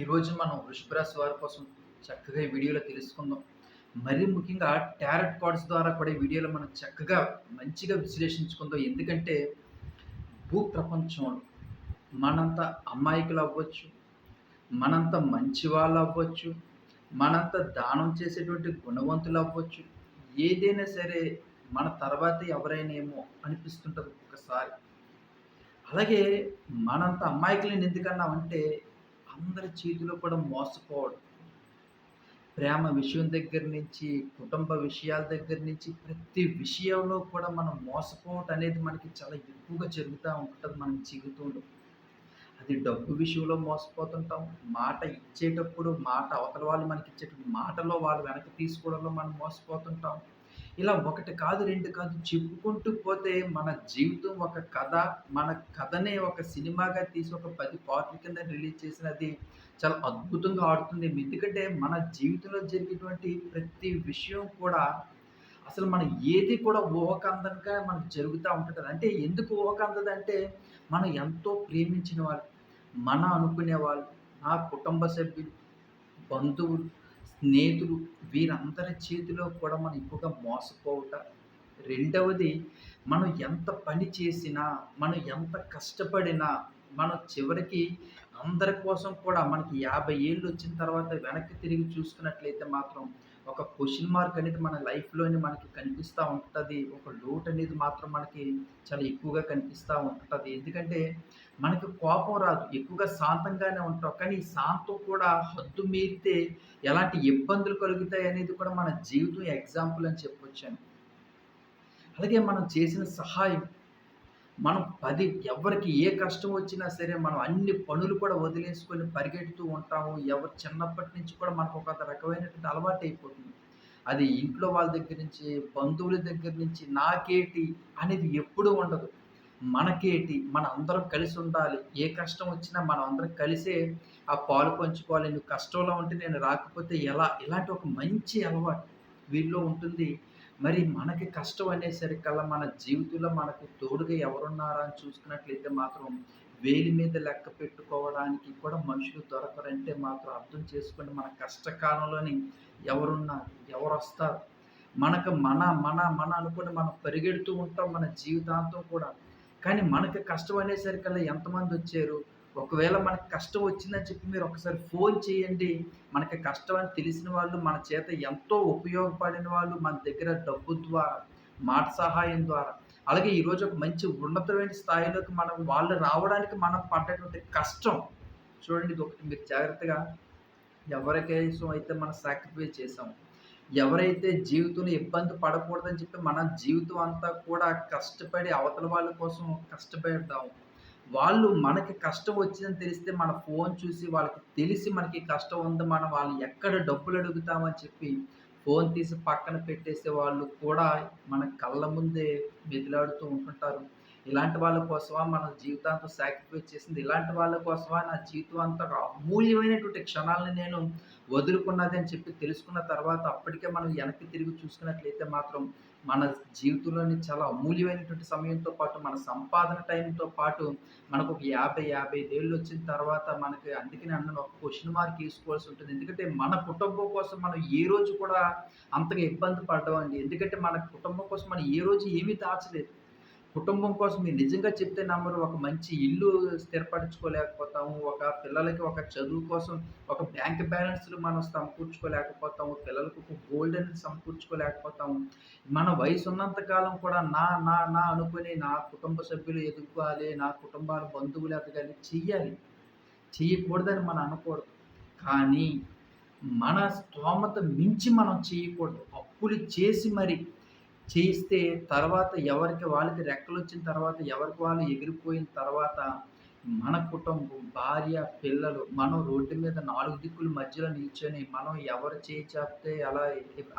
ఈరోజు మనం వృషభరాశి వారి కోసం చక్కగా ఈ వీడియోలో తెలుసుకుందాం. మరీ ముఖ్యంగా టారెట్ కార్డ్స్ ద్వారా కూడా ఈ వీడియోలో మనం చక్కగా మంచిగా విశ్లేషించుకుందాం. ఎందుకంటే భూ ప్రపంచంలో మనంత అమాయకులు అవ్వచ్చు మనంత మంచి వాళ్ళు అవ్వచ్చు మనంత దానం చేసేటువంటి గుణవంతులు అవ్వచ్చు. ఏదైనా సరే మన తర్వాత ఎవరైనా ఏమో అనిపిస్తుంటుంది ఒక్కసారి అలాగే మనంత అమాయకులను ఎందుకన్నామంటే అందరి చేతిలో కూడా మోసపోవడం. ప్రేమ విషయం దగ్గర నుంచి కుటుంబ విషయాల దగ్గర నుంచి ప్రతి విషయంలో కూడా మనం మోసపోవటం అనేది మనకి చాలా ఎక్కువగా జరుగుతూ ఉంటుంది మన జీవితంలో. అది డబ్బు విషయంలో మోసపోతుంటాం. మాట ఇచ్చేటప్పుడు మాట అవతల వాళ్ళు మనకి ఇచ్చేటప్పుడు మాటలో వాళ్ళు వెనక్కి తీసుకోవడంలో మనం మోసపోతుంటాం. ఇలా ఒకటి కాదు రెండు కాదు చెప్పుకుంటూ పోతే మన జీవితం ఒక కథ మన కథనే ఒక సినిమాగా తీసి ఒక పది పార్ట్ల కింద రిలీజ్ చేసినది చాలా అద్భుతంగా ఆడుతుంది. ఎందుకంటే మన జీవితంలో జరిగేటువంటి ప్రతి విషయం కూడా అసలు మనం ఏది కూడా ఊహకందంగా మనకు జరుగుతూ ఉంటుంది. అంటే ఎందుకు ఊహకందది అంటే మనం ఎంతో ప్రేమించిన వాళ్ళు మన అనుకునే వాళ్ళు నా కుటుంబ సభ్యులు బంధువులు స్నేహితులు వీరందరి చేతిలో కూడా మనం ఎక్కువగా మోసపోవట. రెండవది మనం ఎంత పని చేసినా మనం ఎంత కష్టపడినా మనం చివరికి అందరి కోసం కూడా మనకి యాభై ఏళ్ళు వచ్చిన తర్వాత వెనక్కి తిరిగి చూసుకున్నట్లయితే మాత్రం ఒక క్వశ్చన్ మార్క్ అనేది మన లైఫ్లోనే మనకి కనిపిస్తూ ఉంటుంది. ఒక లోటు అనేది మాత్రం మనకి చాలా ఎక్కువగా కనిపిస్తూ ఉంటుంది. ఎందుకంటే మనకి కోపం రాదు. ఎక్కువగా శాంతంగానే ఉంటాం. కానీ శాంతం కూడా హద్దు మీరితే ఎలాంటి ఇబ్బందులు కలుగుతాయి అనేది కూడా మన జీవితం ఎగ్జాంపుల్ అని చెప్పొచ్చాను అలాగే మనం చేసిన సహాయం మనం పది ఎవరికి ఏ కష్టం వచ్చినా సరే మనం అన్ని పనులు కూడా వదిలేసుకొని పరిగెడుతూ ఉంటాము. ఎవరు చిన్నప్పటి నుంచి కూడా మనకు ఒక రకమైనటువంటి అలవాటు అయిపోతుంది. అది ఇంట్లో వాళ్ళ దగ్గర నుంచి బంధువుల దగ్గర నుంచి నాకేటి అనేది ఎప్పుడూ ఉండదు. మనకేటి? మన అందరం కలిసి ఉండాలి. ఏ కష్టం వచ్చినా మనం అందరం కలిసే ఆ పాలు పంచుకోవాలి. నువ్వు కష్టంలో ఉంటే నేను రాకపోతే ఎలా? ఇలాంటి ఒక మంచి అలవాటు వీళ్ళలో ఉంటుంది. మరి మనకి కష్టం అనేసరికల్లా మన జీవితంలో మనకు తోడుగా ఎవరున్నారా అని చూసుకున్నట్లయితే మాత్రం వేలి మీద లెక్క పెట్టుకోవడానికి కూడా మనుషులు దొరకరంటే మాత్రం అర్థం చేసుకుంటే మన కష్టకాలంలోని ఎవరున్నారు ఎవరు వస్తారు మనకు మన మన మన అనుకుని మనం పరిగెడుతూ ఉంటాం మన జీవితాంతం కూడా. కానీ మనకి కష్టం అనేసరికల్లా ఎంతమంది వచ్చారు? ఒకవేళ మనకి కష్టం వచ్చిందని చెప్పి మీరు ఒకసారి ఫోన్ చేయండి. మనకి కష్టం అని తెలిసిన వాళ్ళు మన చేత ఎంతో ఉపయోగపడిన వాళ్ళు మన దగ్గర డబ్బు ద్వారా మాట సహాయం ద్వారా. అలాగే ఈరోజు ఒక మంచి ఉన్నతమైన స్థాయిలోకి మనం వాళ్ళు రావడానికి మనం పడ్డటువంటి కష్టం. చూడండి ఇది ఒకటి మీరు జాగ్రత్తగా ఎవరికైసం అయితే మనం సాక్రిఫైస్ చేసాం ఎవరైతే జీవితంలో ఇబ్బంది పడకూడదని చెప్పి మన జీవితం అంతా కూడా కష్టపడి అవతల వాళ్ళ కోసం కష్టపడదాం వాళ్ళు మనకి కష్టం వచ్చిందని తెలిస్తే మన ఫోన్ చూసి వాళ్ళకి తెలిసి మనకి కష్టం ఉంది మనం వాళ్ళు ఎక్కడ డబ్బులు అడుగుతామని చెప్పి ఫోన్ తీసి పక్కన పెట్టేసే వాళ్ళు కూడా మన కళ్ళ ముందే మెదిలాడుతూ ఉంటుంటారు. ఇలాంటి వాళ్ళ కోసమా మన జీవితాంతం సాక్రిఫైస్ చేసింది? ఇలాంటి వాళ్ళ కోసమా నా జీవితం అంతా అమూల్యమైనటువంటి క్షణాలను నేను వదులుకున్నది అని చెప్పి తెలుసుకున్న తర్వాత అప్పటికే మనం వెనక్కి తిరిగి చూసుకున్నట్లయితే మాత్రం మన జీవితంలోని చాలా అమూల్యమైనటువంటి సమయంతో పాటు మన సంపాదన టైంతో పాటు మనకు ఒక యాభై యాభై ఏళ్ళు వచ్చిన తర్వాత మనకి అందుకని అన్న ఒక క్వశ్చన్ మార్క్ తీసుకోవాల్సి ఉంటుంది. ఎందుకంటే మన కుటుంబం కోసం మనం ఏ రోజు కూడా అంతగా ఇబ్బంది పడ్డామండి ఎందుకంటే మన కుటుంబం కోసం మనం ఏ రోజు ఏమీ దాచలేదు. కుటుంబం కోసం మీరు నిజంగా చెప్తే నమ్మరు ఒక మంచి ఇల్లు స్థిరపరచుకోలేకపోతాము ఒక పిల్లలకి ఒక చదువు కోసం ఒక బ్యాంక్ బ్యాలెన్స్లు మనం సమకూర్చుకోలేకపోతాము పిల్లలకు ఒక గోల్డ్ అనేది సమకూర్చుకోలేకపోతాము. మన వయసు ఉన్నంతకాలం కూడా నా నా నా అనుకుని నా కుటుంబ సభ్యులు ఎదుర్కోవాలి నా కుటుంబాల బంధువులు ఎదగాలి చెయ్యాలి. చెయ్యకూడదని మనం అనకూడదు. కానీ మన స్తోమత మించి మనం చేయకూడదు అప్పులు చేసి మరి చేయిస్తే తర్వాత ఎవరికి వాళ్ళకి రెక్కలు వచ్చిన తర్వాత ఎవరికి వాళ్ళు ఎగిరిపోయిన తర్వాత మన కుటుంబం భార్య పిల్లలు మనం రోడ్డు మీద నాలుగు దిక్కుల మధ్యలో నిల్చొని మనం ఎవరు చేయి చెప్తే ఎలా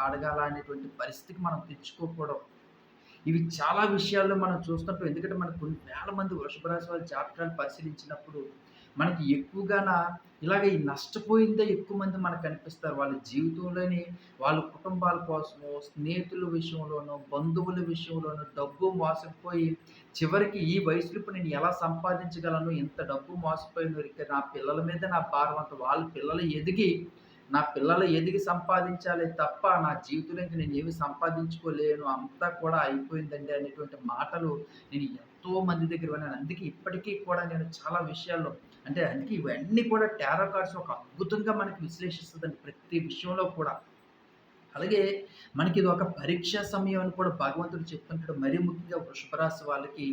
అడగాల అనేటువంటి పరిస్థితికి మనం తెచ్చుకోకూడదు. ఇవి చాలా విషయాల్లో మనం చూస్తుంటాం. ఎందుకంటే మనకు కొన్ని వేల మంది వృషభరాశి వాళ్ళ జాతకాలు పరిశీలించినప్పుడు మనకి ఎక్కువగా ఇలాగ ఈ నష్టపోయిందే ఎక్కువ మంది మనకు కనిపిస్తారు. వాళ్ళ జీవితంలోని వాళ్ళ కుటుంబాల కోసమో, స్నేహితుల విషయంలోనో, బంధువుల విషయంలోనో డబ్బు మోసపోయి చివరికి ఈ వయసులో ఇప్పుడు నేను ఎలా సంపాదించగలను? ఇంత డబ్బు మోసపోయిన వరకు నా పిల్లల మీద నా భారం అంత వాళ్ళ పిల్లలు ఎదిగి నా పిల్లలు ఎదిగి సంపాదించాలి తప్ప నా జీవితంలో నేను ఏమి సంపాదించుకోలేను. అంతా కూడా అయిపోయిందండి అనేటువంటి మాటలు నేను ఎంతో మంది దగ్గర విన్నాను. అందుకే ఇప్పటికీ కూడా నేను చాలా విషయాల్లో అంటే అందుకే ఇవన్నీ కూడా టారో కార్డ్స్ ఒక అద్భుతంగా మనకి విశ్లేషిస్తుందండి ప్రతి విషయంలో కూడా. అలాగే మనకి ఇది ఒక పరీక్షా సమయం అని కూడా భగవంతుడు చెప్తుంటాడు. మరీ ముఖ్యంగా వృషభరాశి వాళ్ళకి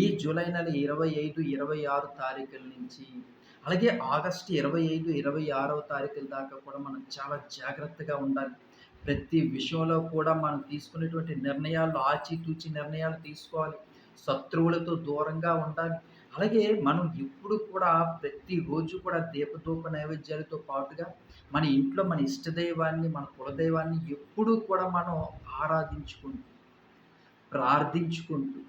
ఈ జూలై నెల 25, 26 తారీఖుల నుంచి అలాగే ఆగస్టు 25, 26వ తారీఖుల దాకా కూడా మనం చాలా జాగ్రత్తగా ఉండాలి. ప్రతి విషయంలో కూడా మనం తీసుకునేటువంటి నిర్ణయాలు ఆచితూచి నిర్ణయాలు తీసుకోవాలి. శత్రువులతో దూరంగా ఉండాలి. అలాగే మనం ఇప్పుడు కూడా ప్రతిరోజు కూడా దీపధూప నైవేద్యాలతో పాటుగా మన ఇంట్లో మన ఇష్టదైవాన్ని, మన కులదైవాన్ని ఎప్పుడూ కూడా మనం ఆరాధించుకుంటూ, ప్రార్థించుకుంటూ,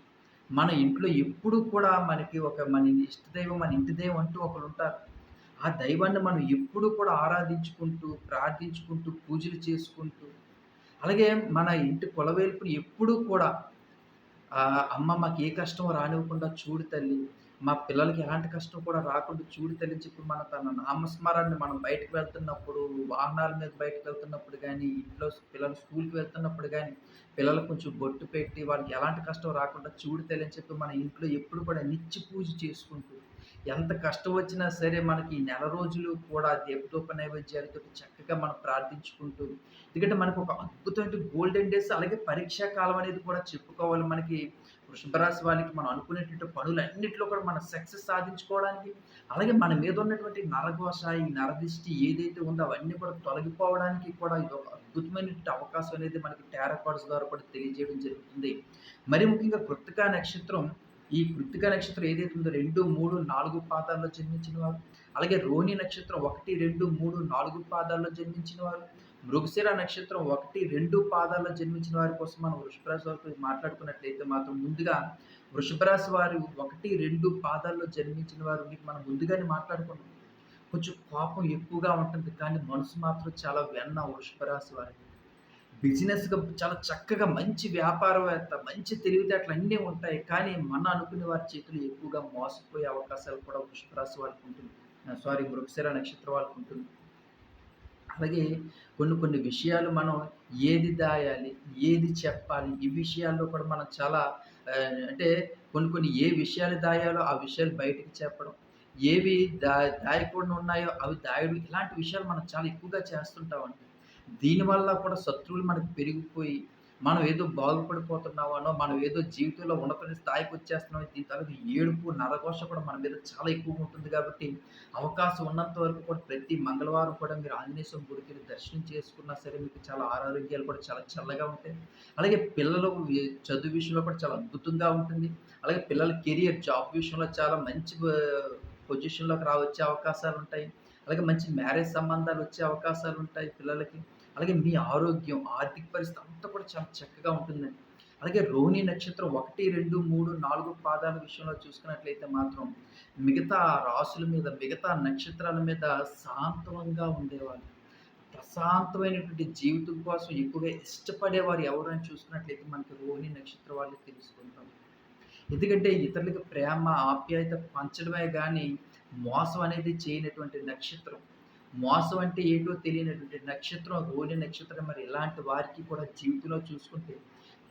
మన ఇంట్లో ఎప్పుడు కూడా మనకి ఒక మన ఇష్టదైవం, మన ఇంటి దైవం అంటూ ఒకరుంటారు. ఆ దైవాన్ని మనం ఎప్పుడూ కూడా ఆరాధించుకుంటూ, ప్రార్థించుకుంటూ, పూజలు చేసుకుంటూ, అలాగే మన ఇంటి కులవేల్పుని ఎప్పుడూ కూడా అమ్మ మాకు ఏ కష్టం రానివ్వకుండా చూడు తల్లి. మా పిల్లలకి ఎలాంటి కష్టం కూడా రాకుండా చూడు తల్లి అని చెప్పి మన తన నామస్మరాన్ని మనం బయటకు వెళ్తున్నప్పుడు, వాహనాల మీద బయటకు వెళ్తున్నప్పుడు కానీ ఇంట్లో పిల్లలు స్కూల్కి వెళ్తున్నప్పుడు కానీ పిల్లలకు కొంచెం బొట్టు పెట్టి వాళ్ళకి ఎలాంటి కష్టం రాకుండా చూడు తల్లి చెప్పి మన ఇంట్లో ఎప్పుడు కూడా నిత్య పూజ చేసుకుంటూ, ఎంత కష్టం వచ్చినా సరే మనకి నెల రోజులు కూడా దీపధూప నైవేద్యాలతో చక్కగా మనం ప్రార్థించుకుంటూ ఎందుకంటే మనకు ఒక అద్భుతమైన గోల్డెన్ డేస్ అలాగే పరీక్షా కాలం అనేది కూడా చెప్పుకోవాలి మనకి. వృషభ రాశి వాళ్ళకి మనం అనుకునేటువంటి పనులన్నిట్లో కూడా మనం సక్సెస్ సాధించుకోవడానికి, అలాగే మన మీద ఉన్నటువంటి నరఘోష, ఈ నరదిష్టి ఏదైతే ఉందో అవన్నీ కూడా తొలగిపోవడానికి కూడా ఇది ఒక అద్భుతమైనటువంటి అవకాశం అనేది మనకి టారో ద్వారా కూడా తెలియజేయడం జరుగుతుంది. మరి ముఖ్యంగా కృత్తికా నక్షత్రం, ఈ కృతిక నక్షత్రం ఏదైతే ఉందో 2, 3, 4 పాదాల్లో జన్మించిన వారు, అలాగే రోహిణి నక్షత్రం 1, 2, 3, 4 పాదాల్లో జన్మించిన వారు, మృగశిర నక్షత్రం 1, 2 పాదాల్లో జన్మించిన వారి కోసం మనం వృషభరాశి వారితో మాట్లాడుకున్నట్లయితే మాత్రం ముందుగా వృషభరాశి వారు 1, 2 పాదాల్లో జన్మించిన వారు మీకు మనం ముందుగానే మాట్లాడుకున్నాం. కొంచెం కోపం ఎక్కువగా ఉంటుంది. కానీ మనసు మాత్రం చాలా వెన్న వృషభరాశి వారికి బిజినెస్‌గా చాలా చక్కగా మంచి వ్యాపారవేత్త, మంచి తెలివితేటలు అన్నీ ఉంటాయి. కానీ మన అనుకునే వారి చేతులు ఎక్కువగా మోసపోయే అవకాశాలు కూడా వృషభరాశి వాళ్ళకు ఉంటుంది. సారీ మృగశిర నక్షత్రం వాళ్ళకు ఉంటుంది. అలాగే కొన్ని కొన్ని విషయాలు మనం ఏది దాయాలి? ఏది చెప్పాలి? ఈ విషయాల్లో కూడా మనం చాలా అంటే కొన్ని కొన్ని ఏ విషయాలు దాయాలో ఆ విషయాలు బయటకు చెప్పడం. ఏవి దా దాయకుండా ఉన్నాయో అవి దాయడం. ఇలాంటి విషయాలు మనం చాలా ఎక్కువగా చేస్తుంటామండి. దీనివల్ల కూడా శత్రువులు మనకు పెరిగిపోయి, మనం ఏదో బాగుపడిపోతున్నామనో, మనం ఏదో జీవితంలో ఉన్నతమైన స్థాయికి వచ్చేస్తున్నామో దీని తర్వాత ఏడుపు, నరఘోష కూడా మన మీద చాలా ఎక్కువగా ఉంటుంది కాబట్టి, అవకాశం ఉన్నంత వరకు కూడా ప్రతి మంగళవారం కూడా మీరు ఆంజనేయ స్వామి గుడికి దర్శనం చేసుకున్నా సరే మీకు చాలా ఆరోగ్యాలు కూడా చాలా చల్లగా ఉంటాయి. అలాగే పిల్లలు చదువు విషయంలో కూడా చాలా అద్భుతంగా ఉంటుంది. అలాగే పిల్లల కెరియర్, జాబ్ విషయంలో చాలా మంచి పొజిషన్‌లోకి రావచ్చే అవకాశాలు ఉంటాయి అలాగే మంచి మ్యారేజ్ సంబంధాలు వచ్చే అవకాశాలు ఉంటాయి పిల్లలకి. అలాగే మీ ఆరోగ్యం, ఆర్థిక పరిస్థితి అంతా కూడా చాలా చక్కగా ఉంటుందండి. అలాగే రోహిణి నక్షత్రం 1, 2, 3, 4 పాదాల విషయంలో చూసుకున్నట్లయితే మాత్రం మిగతా రాసుల మీద, మిగతా నక్షత్రాల మీద శాంతవంగా ఉండేవాళ్ళు. ప్రశాంతమైనటువంటి జీవితం కోసం ఎక్కువగా ఇష్టపడేవారు ఎవరు చూసుకున్నట్లయితే మనకి రోహిణి నక్షత్రం వాళ్ళు తెలుసుకుంటాం. ఎందుకంటే ఇతరులకు ప్రేమ, ఆప్యాయత పంచడమే కానీ మోసం అనేది చేయనటువంటి నక్షత్రం. మోసం అంటే ఏంటో తెలియనటువంటి నక్షత్రం రోహిణి నక్షత్రం. మరి ఇలాంటి వారికి కూడా జీవితంలో చూసుకుంటే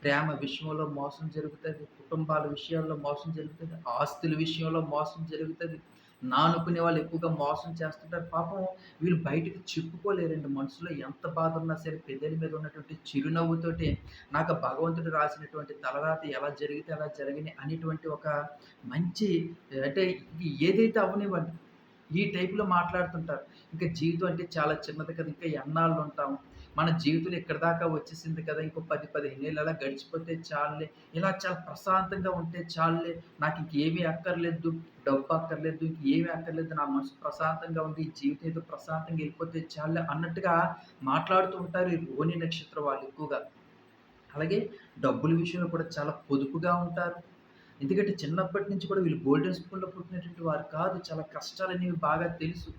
ప్రేమ విషయంలో మోసం జరుగుతుంది కుటుంబాల విషయాల్లో మోసం జరుగుతుంది ఆస్తుల విషయంలో మోసం జరుగుతుంది నానుకునే వాళ్ళు ఎక్కువగా మోసం చేస్తుంటారు. పాపం వీళ్ళు బయటకి చెప్పుకోలేరండి. మనసులో ఎంత బాధ ఉన్నా సరే పెద్దల మీద ఉన్నటువంటి చిరునవ్వుతోటి నాకు భగవంతుడు రాసినటువంటి తలరాత ఎలా జరిగితే అలా జరిగినాయి అనేటువంటి ఒక మంచి అంటే ఏదైతే అవనివ్వండి ఈ టైప్‌లో మాట్లాడుతుంటారు. ఇంక జీవితం అంటే చాలా చిన్నది కదా! ఇంకా ఎన్నాళ్ళు ఉంటాం? మన జీవితం ఇక్కడి దాకా వచ్చేసింది కదా! ఇంకో 10, 15 ఏళ్ళు అలా గడిచిపోతే చాలులే. ఇలా చాలా ప్రశాంతంగా ఉంటే చాలులే. నాకు ఇంకేమీ అక్కర్లేదు. డబ్బు అక్కర్లేదు. ఇంకేమీ అక్కర్లేదు. నా మనసు ప్రశాంతంగా ఉంది. ఈ జీవితం ఏదో ప్రశాంతంగా వెళ్ళిపోతే చాలులే అన్నట్టుగా మాట్లాడుతూ ఉంటారు ఈ రోహిణి నక్షత్రం వాళ్ళు ఎక్కువగా. అలాగే డబ్బుల విషయంలో కూడా చాలా పొదుపుగా ఉంటారు. ఎందుకంటే చిన్నప్పటి నుంచి కూడా వీళ్ళు గోల్డెన్ స్పూన్‌లో పుట్టినటువంటి వారు కాదు. చాలా కష్టాలనేవి బాగా తెలుసు.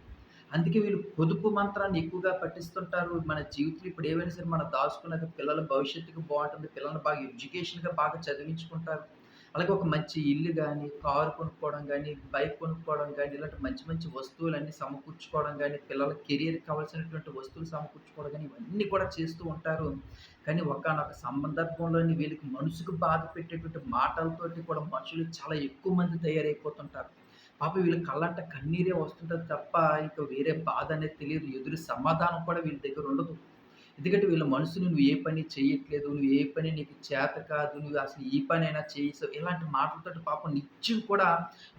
అందుకే వీళ్ళు పొదుపు మంత్రాన్ని ఎక్కువగా పట్టిస్తుంటారు మన జీవితంలో ఇప్పుడు ఏమైనా సరే మనం దాచుకున్నాక పిల్లల భవిష్యత్తుకు బాగుంటుంది పిల్లల్ని బాగా ఎడ్యుకేషన్‌గా బాగా చదివించుకుంటారు. అలాగే ఒక మంచి ఇల్లు కానీ కారు కొనుక్కోవడం కానీ బైక్ కొనుక్కోవడం కానీ ఇలాంటి మంచి మంచి వస్తువులన్నీ సమకూర్చుకోవడం కానీ పిల్లల కెరీర్కి కావాల్సినటువంటి వస్తువులు సమకూర్చుకోవడం కానీ ఇవన్నీ కూడా చేస్తూ ఉంటారు. కానీ ఒకనొక సందర్భంలోని వీళ్ళకి మనసుకు బాధ పెట్టేటువంటి మాటలతోటి కూడా మనుషులు చాలా ఎక్కువ మంది తయారైపోతుంటారు. పాప వీళ్ళు కళ్ళంట కన్నీరే వస్తుంటుంది తప్ప, ఇంకా వేరే బాధ అనేది తెలియదు ఎదురు సమాధానం కూడా వీళ్ళ దగ్గర ఉండదు. ఎందుకంటే వీళ్ళ మనసుని నువ్వు ఏ పని చేయట్లేదు నువ్వు ఏ పని నీకు చేత కాదు. నువ్వు అసలు ఈ అయినా చేసావు. ఇలాంటి మాటలతోటి పాపం నిత్యం కూడా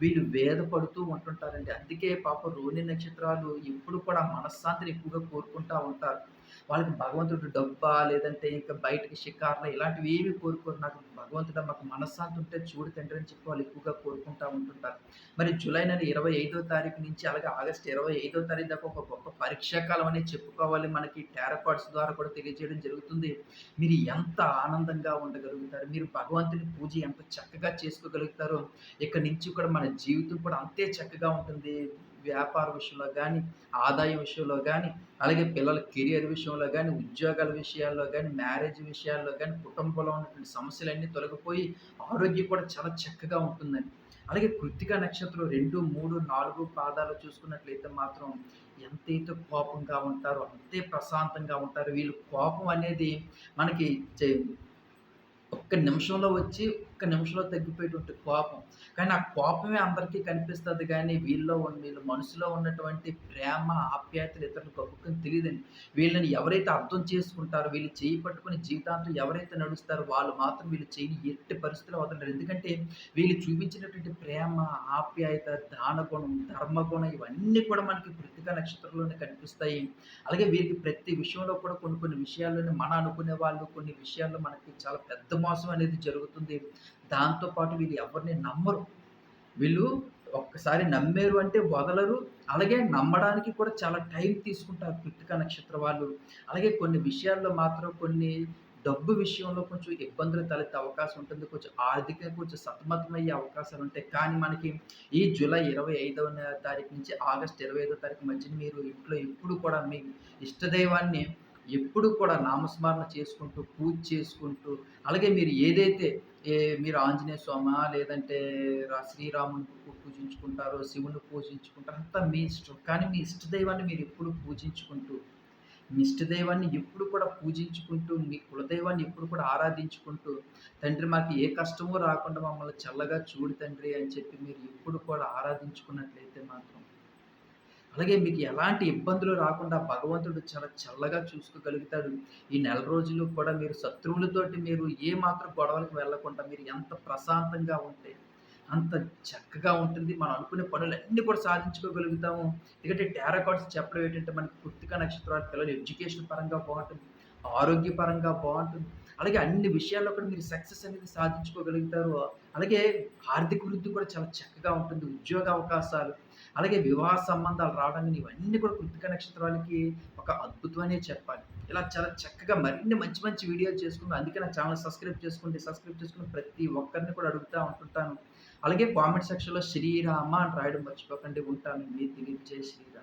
వీళ్ళు వేదపడుతూ ఉంటుంటారండి. అందుకే పాపం రోహిణి నక్షత్రాలు ఎప్పుడు కూడా మనశ్శాంతిని ఎక్కువగా కోరుకుంటూ ఉంటారు. వాళ్ళకి భగవంతుడు డబ్బా, లేదంటే ఇంకా బయటకి షికార్లు ఇలాంటివి ఏమి కోరుకోరు. నాకు భగవంతుడు మాకు మనశ్శాంతి ఉంటే చూడు తండ్రి అని చెప్పి వాళ్ళు ఎక్కువగా కోరుకుంటా ఉంటుంటారు. మరి జూలై నెల 25వ తారీఖు నుంచి అలాగే ఆగస్ట్ ఇరవై ఐదో తారీఖు దాకా ఒక గొప్ప పరీక్షాకాలం కాలం చెప్పుకోవాలి. మనకి టారో ద్వారా కూడా తెలియజేయడం జరుగుతుంది. మీరు ఎంత ఆనందంగా ఉండగలుగుతారు. మీరు భగవంతుని పూజ ఎంత చక్కగా చేసుకోగలుగుతారో, ఇక్కడి నుంచి కూడా మన జీవితం కూడా అంతే చక్కగా ఉంటుంది. వ్యాపార విషయంలో కానీ ఆదాయ విషయంలో కానీ అలాగే పిల్లల కెరియర్ విషయంలో కానీ ఉద్యోగాల విషయాల్లో కానీ మ్యారేజ్ విషయాల్లో కానీ కుటుంబంలో ఉన్నటువంటి సమస్యలన్నీ తొలగిపోయి ఆరోగ్యం కూడా చాలా చక్కగా ఉంటుందండి. అలాగే కృత్తిక నక్షత్రం 2, 3, 4 పాదాలు చూసుకున్నట్లయితే మాత్రం ఎంతైతే కోపంగా ఉంటారో అంతే ప్రశాంతంగా ఉంటారు. వీళ్ళు కోపం అనేది మనకి చే ఒక్క నిమిషంలో వచ్చి, ఒక్క నిమిషంలో తగ్గిపోయేటువంటి కోపం. కానీ ఆ కోపమే అందరికీ కనిపిస్తుంది కానీ వీళ్ళలో వీళ్ళ మనసులో ఉన్నటువంటి ప్రేమ, ఆప్యాయతలు ఇతరులకు గొప్పకని తెలియదండి వీళ్ళని ఎవరైతే అర్థం చేసుకుంటారో, వీళ్ళు చేయి పట్టుకుని జీవితాంతం ఎవరైతే నడుస్తారో, వాళ్ళు మాత్రం వీళ్ళు చేయని ఎట్టి పరిస్థితిలో వదలరు. ఎందుకంటే, వీళ్ళు చూపించినటువంటి ప్రేమ, ఆప్యాయత, దానగుణం, ధర్మగుణం ఇవన్నీ కూడా మనకి కృతిక నక్షత్రంలోనే కనిపిస్తాయి. అలాగే వీరికి ప్రతి విషయంలో కూడా కొన్ని కొన్ని విషయాల్లోనే మనం అనుకునే వాళ్ళు కొన్ని విషయాల్లో మనకి చాలా పెద్ద మోసం అనేది జరుగుతుంది. దాంతో పాటు వీళ్ళు ఎవరిని నమ్మరు. వీళ్ళు ఒక్కసారి నమ్మారు అంటే వదలరు. అలాగే నమ్మడానికి కూడా చాలా టైం తీసుకుంటారు కృతిక నక్షత్ర వాళ్ళు. అలాగే కొన్ని విషయాల్లో మాత్రం కొన్ని డబ్బు విషయంలో కొంచెం ఇబ్బందులు తలెత్తే అవకాశం ఉంటుంది. కొంచెం ఆర్థికంగా కొంచెం సతమతమయ్యే అవకాశాలుంటాయి. కానీ మనకి ఈ జూలై ఇరవై ఐదవ తారీఖు నుంచి ఆగస్ట్ 25వ తారీఖు మధ్యన మీరు ఇంట్లో ఎప్పుడు కూడా మీ ఇష్టదైవాన్ని ఎప్పుడు కూడా నామస్మరణ చేసుకుంటూ, పూజ చేసుకుంటూ, అలాగే మీరు ఏదైతే ఏ మీరు ఆంజనేయ స్వామా, లేదంటే రా శ్రీరాముని పూజించుకుంటారో, శివుని పూజించుకుంటారో అంతా మీ ఇష్టం. కానీ మీ ఇష్టదైవాన్ని మీరెప్పుడు పూజించుకుంటూ, మీ ఇష్టదైవాన్ని ఎప్పుడు కూడా పూజించుకుంటూ, మీ కులదైవాన్ని ఎప్పుడు కూడా ఆరాధించుకుంటూ, తండ్రి మాకు ఏ కష్టమూ రాకుండా మమ్మల్ని చల్లగా చూడు తండ్రి అని చెప్పి మీరు ఎప్పుడు కూడా ఆరాధించుకున్నట్లయితే మాత్రం అలాగే మీకు ఎలాంటి ఇబ్బందులు రాకుండా భగవంతుడు చాలా చల్లగా చూసుకోగలుగుతాడు. ఈ నెల రోజులు కూడా మీరు శత్రువులతోటి మీరు ఏ మాత్రం గొడవలకు వెళ్ళకుండా మీరు ఎంత ప్రశాంతంగా ఉంటే అంత చక్కగా ఉంటుంది. మనం అనుకునే పనులన్నీ కూడా సాధించుకోగలుగుతాము. ఎందుకంటే టారో చెప్పడం ఏంటంటే మనకి కృత్తిక నక్షత్రాలు పిల్లలు ఎడ్యుకేషన్ పరంగా బాగుంటుంది ఆరోగ్యపరంగా బాగుంటుంది అలాగే అన్ని విషయాల్లో కూడా మీరు సక్సెస్ అనేది సాధించుకోగలుగుతారు. అలాగే ఆర్థిక వృద్ధి కూడా చాలా చక్కగా ఉంటుంది. ఉద్యోగ అవకాశాలు, అలాగే వివాహ సంబంధాలు రావడం ఇవన్నీ కూడా కృతిక నక్షత్రాలకి ఒక అద్భుతమనే చెప్పాలి. ఇలా చాలా చక్కగా మరిన్ని మంచి మంచి వీడియోలు చేసుకుందాం. అందుకే నా ఛానల్ సబ్స్క్రైబ్ చేసుకోండి. సబ్స్క్రైబ్ చేసుకుని ప్రతి ఒక్కరిని కూడా అడుగుతా ఉంటుంటాను. అలాగే కామెంట్ సెక్షన్‌లో శ్రీరామ అని రాయడం మర్చిపోకండి. ఉంటాను. మీ దిలీప్. జై శ్రీరామ్.